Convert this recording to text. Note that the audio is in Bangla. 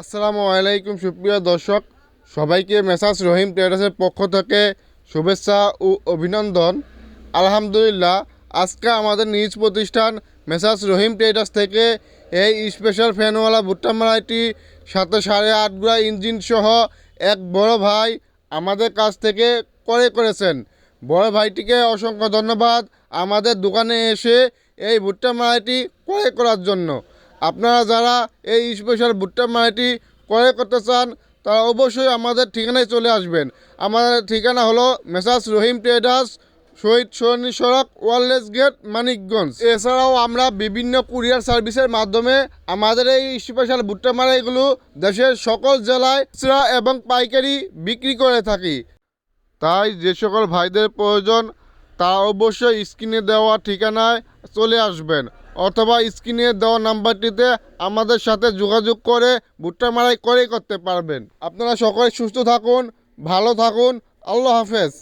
আসসালামু আলাইকুম, সুপ্রিয় দর্শক। সবাইকে মেসাজ রহিম ট্রেডার্সের পক্ষ থেকে শুভেচ্ছা ও অভিনন্দন। আলহামদুলিল্লাহ, আজকে আমাদের নিজ প্রতিষ্ঠান মেসাজ রহিম ট্রেডার্স থেকে এই স্পেশাল ফ্যানওয়ালা ভুট্টা মারাইটি সাথে সাড়ে আট গুড়া ইঞ্জিন সহ এক বড় ভাই আমাদের কাছ থেকে করে করেছেন। বড় ভাইটিকে অসংখ্য ধন্যবাদ আমাদের দোকানে এসে এই ভুট্টা মারাইটি ক্রয় করার জন্য। আপনারা যারা এই স্পেশাল ভুট্টা মারাইটি ক্রয় করতে চান, তারা অবশ্যই আমাদের ঠিকানায় চলে আসবেন। আমাদের ঠিকানা হলো মেসাজ রহিম ট্রেডার্স, শহীদ সরণি সড়ক, ওয়ারলেস গেট, মানিকগঞ্জ। এছাড়াও আমরা বিভিন্ন কুরিয়ার সার্ভিসের মাধ্যমে আমাদের এই স্পেশাল ভুট্টা মারাইগুলো দেশের সকল জেলায় খুচরা এবং পাইকারি বিক্রি করে থাকি। তাই যে সকল ভাইদের প্রয়োজন তা অবশ্যই স্ক্রিনে দেওয়া ঠিকানায় চলে আসবেন। অথবা স্ক্রিনে দেওয়া নাম্বারটিতে আমাদের সাথে যোগাযোগ করে ভুট্টা মারাই করে করতে পারবেন। আপনারা সকলে সুস্থ থাকুন, ভালো থাকুন, আল্লাহ হাফেজ।